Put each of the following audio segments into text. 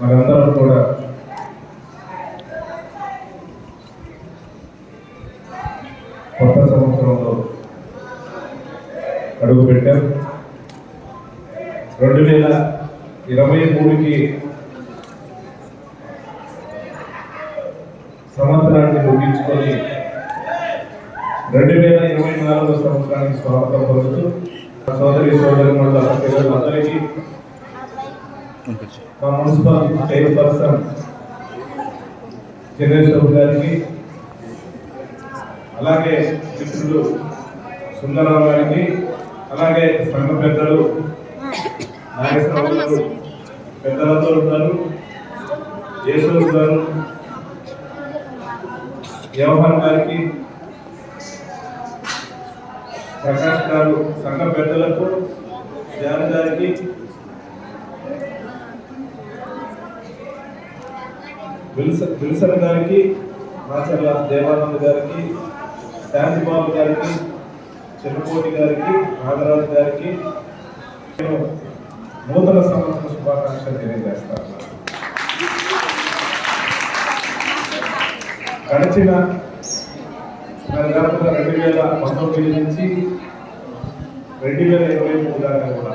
మనందరం కూడా కొత్త సంవత్సరంలో అడుగుపెట్టాం రెండు వేల ఇరవై మూడుకి సంవత్సరాన్ని ముగించుకొని రెండు వేల ఇరవై నాలుగో సంవత్సరానికి స్వాగతం పలుకుతూ మా సోదరి సోదరి పిల్లలందరికీ పిల్లలందరికీ మా మున్సిపల్ చైర్పర్సన్ చంద్రేశ్వర గారికి అలాగే మిత్రులు సుందరరావు గారికి అలాగే సంఘ పెద్దలు నాగేశ్వరరావు గారు పెద్దలతో ఉన్నారు యేసు గారు వ్యవహారం గారికి ప్రకాష్ గారు సంఘ పెద్దలకు ధ్యాన గారికి విల్సన్ విల్సన్ గారికి మాచర్ల దేవానంద్ గారికి శాంతిబాబు గారికి చెన్నకోటి గారికి నాగరాజు గారికి నేను నూతన సంవత్సర శుభాకాంక్షలు తెలియజేస్తాను. గడిచిన మరి రెండు వేల పంతొమ్మిది నుంచి రెండు వేల ఇరవై మూడు దాకా కూడా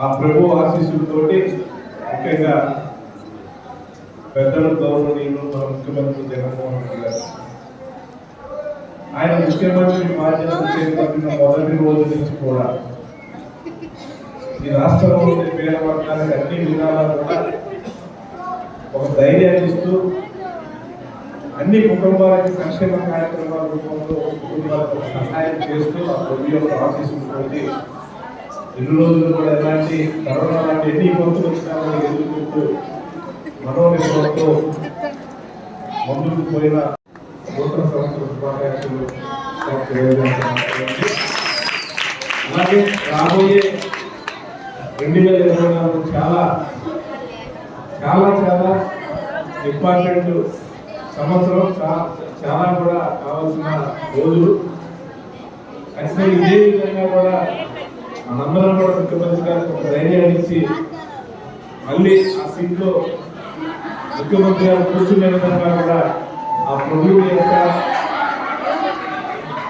ఆ ప్రభు ఆశీస్సులతోటి ముఖ్యంగా పెద్దలు గౌరవనీయులు మన ముఖ్యమంత్రి జగన్మోహన్ రెడ్డి గారు. ఆయన ముఖ్యమంత్రి బాధ్యత చేపట్టిన మొదటి రోజు నుంచి కూడా ఈ రాష్ట్రంలో పేద వర్గానికి అన్ని విధాలా కూడా ఒక ధైర్యాన్ని ఇస్తూ అన్ని కుటుంబాలకి సంక్షేమ కార్యక్రమాల రూపంలో కుటుంబాలకు సహాయం చేస్తూ ఆ ప్రభు యొక్క ఆశీస్సులతోటి ఎన్ని రోజులు కూడా ఎలాంటి కరోనా లాంటి ఎన్ని ఇబ్బందులు వచ్చినా కూడా ఎదుర్కొంటూ మనోనిర్భరంతో ముందుకు పోయిన నూతన సంవత్సర శుభాకాంక్షలు అలాగే రాబోయే రెండు వేల ఇరవై నాలుగు చాలా చాలా చాలా ఇంపార్టెంట్ సంవత్సరం చాలా కూడా కావాల్సిన రోజులు. ఖచ్చితంగా ఇదే విధంగా కూడా మనందరం కూడా ముఖ్యమంత్రి గారికి ఒక ధైర్యాన్ని ఇచ్చి మళ్ళీ ఆ సీట్లో ముఖ్యమంత్రి గారు కూర్చునే విధంగా కూడా ఆ ప్రభువుని యొక్క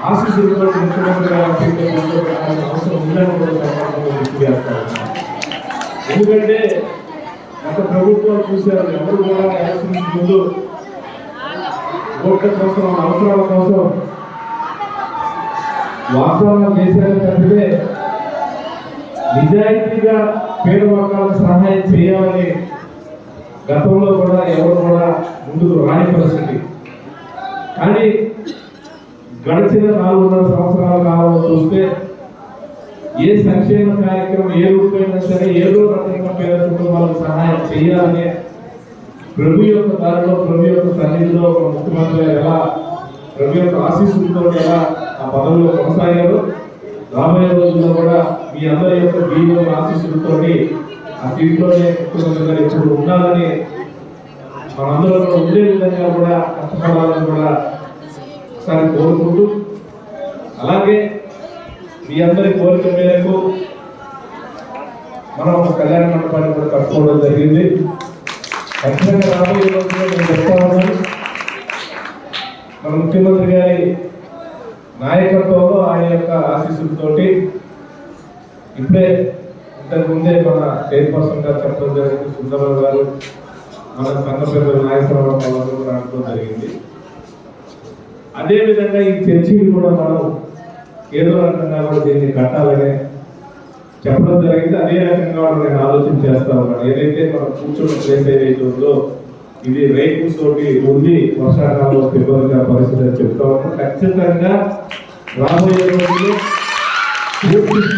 ఆశీస్సులతో ముఖ్యమంత్రి గారు సీట్లో కూర్చోబెట్టాల్సిన అవసరం ఉందని కూడా ఎందుకంటే గత ప్రభుత్వం చూశారు ఎవరు కూడా ఎలక్షన్ ముందు ఓట్ల కోసం అవసరాల కోసం వాగ్దానం చేశారు తప్పితే నిజాయితీగా పేద వర్గాలకు సహాయం చేయాలని గతంలో కూడా ఎవరు కూడా ముందుకు రాని పరిస్థితి. కానీ గడిచిన నాలుగున్నర సంవత్సరాల కాలంలో చూస్తే ఏ సంక్షేమ కార్యక్రమం ఏ రూపమైనా సరే ఏదో రకంగా పేద కుటుంబాలకు సహాయం చేయాలనే ప్రభు యొక్క దారిలో ప్రభు యొక్క సన్నిధిలో ఒక ముఖ్యమంత్రి ఎలా ప్రభు యొక్క ఆశీస్సులతో ఎలా ఆ పదవిలో కొనసాగారు రాబోయే రోజుల్లో కూడా మీ అందరి యొక్క దీవుల ఆశీస్సులతోటి ఆ సీట్లోనే ముఖ్యమంత్రి గారు ఇప్పుడు ఉండాలని మనందరూ కూడా ఉండే విధంగా కూడా కష్టపడాలని కూడా ఒకసారి కోరుకుంటూ అలాగే మీ అందరి కోరిక మేరకు మనం ఒక కళ్యాణ మండపాన్ని కూడా కట్టుకోవడం జరిగింది. ఖచ్చితంగా రాబోయే రోజుల్లో నేను చెప్తా ఉన్నాను. మన ముఖ్యమంత్రి గారి నాయకత్వంలో ఆయన యొక్క ఆశీస్సులతో ఇప్పుడే ఇంతకు ముందే మన చైర్పర్సన్ గారు చెప్పడం జరిగింది సుందరరావు గారు మన సంఘ పెద్దలు నాగేశ్వరరావు గారు కూడా జరిగింది. అదేవిధంగా ఈ చర్చిని కూడా మనం ఏదో రకంగా కూడా దీన్ని కట్టాలని చెప్పడం జరిగింది. అదే రకంగా నేను ఆలోచన చేస్తా ఉన్నాను. ఏదైతే మనం కూర్చొని ప్లేస్ ఏదైతే ఉందో ఇది రైతు తోటి ఉంది వర్షాకాలంలో ఇబ్బందిగా పరిస్థితి అని చెప్తా ఉన్నాం. ఖచ్చితంగా రాబోయే రోజుల్లో పూర్తి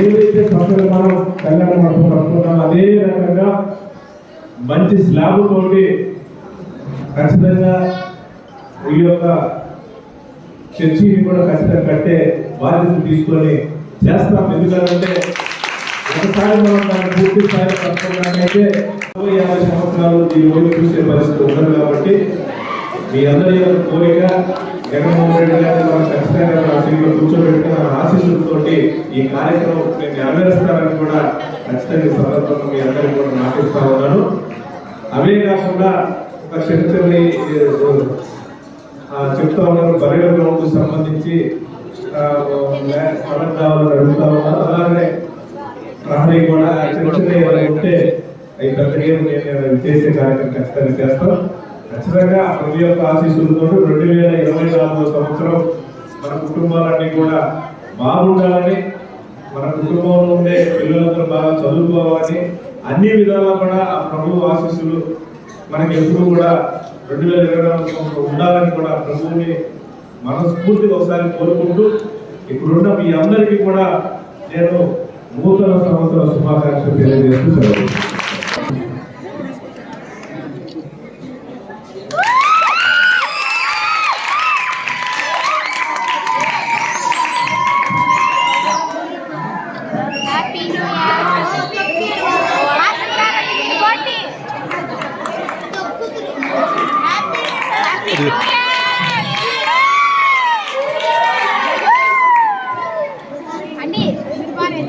ఏదైతే పక్కన మనం కళ్యాణ మండపం కట్టుకున్నామో అదే రకంగా మంచి స్లాబ్ తోటి ఖచ్చితంగా ఈ యొక్క చర్చిని కూడా ఖచ్చితంగా కట్టే బాధ్యత తీసుకొని చేస్తాం. ఎందుకంటే ఒకసారి మనం దాన్ని పూర్తి స్థాయిలో కట్టుకోవడానికైతే ఇరవై యాభై సంవత్సరాలు దీని వైపు చూసే పరిస్థితి ఉండదు కాబట్టి మీ అందరి యొక్క కోరిక జగన్మోహన్ రెడ్డి గారు మన ఖచ్చితంగా మన సీట్లో కూర్చోబెట్టుకున్న ఆశీస్సులతోటి ఈ కార్యక్రమం నేను నెరవేరుస్తానని కూడా ఖచ్చితంగా సందర్భంగా మీ అందరికీ కూడా మాటిస్తా ఉన్నాను. అవే కాకుండా ఒక చరిత్రని చెప్తా ఉన్నారు. బరిగల గ్రౌండ్ సంబంధించి అడుగుతా ఉన్నారు. అలాగే ప్రహరీ కూడా ఉంటే నేను అవి చేసే కార్యక్రమం ఖచ్చితంగా చేస్తాం. ఖచ్చితంగా ప్రభు యొక్క ఆశీస్సులతో రెండు వేల ఇరవై నాలుగో సంవత్సరం మన కుటుంబాలన్నీ కూడా బాగుండాలని మన కుటుంబంలో ఉండే పిల్లలందరూ బాగా చదువుకోవాలని అన్ని విధాలా కూడా ఆ ప్రభు ఆశీస్సులు మనకి ఎప్పుడు కూడా రెండు వేల ఇరవై నాలుగు సంవత్సరం ఉండాలని కూడా ప్రభువుని మనస్ఫూర్తిగా ఒకసారి కోరుకుంటూ ఇప్పుడున్న మీ అందరికీ కూడా నేను నూతన సంవత్సర శుభాకాంక్షలు తెలియజేస్తూ సెలవు. హ్యాపీ న్యూ ఇయర్ కోటి హ్యాపీ న్యూ ఇయర్ అండి బాగానే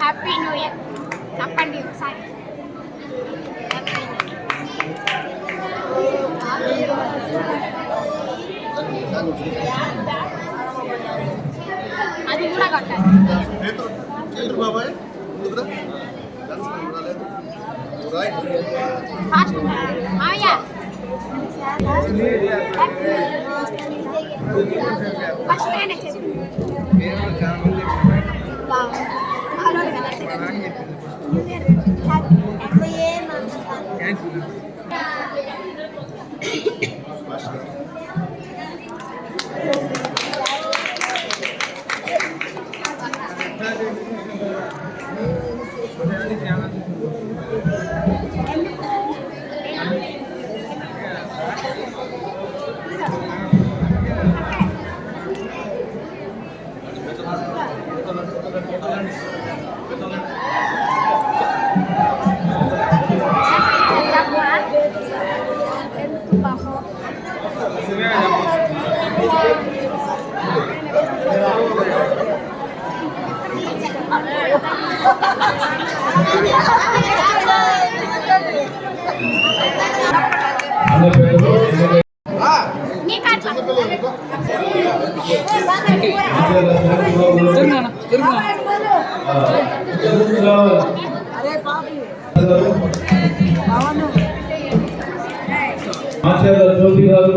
హ్యాపీ న్యూ ఇయర్ చెప్పండి ఒకసారి. అది కూడా కట్టాలి. బాబాయ్ ఫాస్ట్ ఫస్ట్ నేనే ఆ, ఎందుకు గారు మాచర్ల జ్యోతి గారు.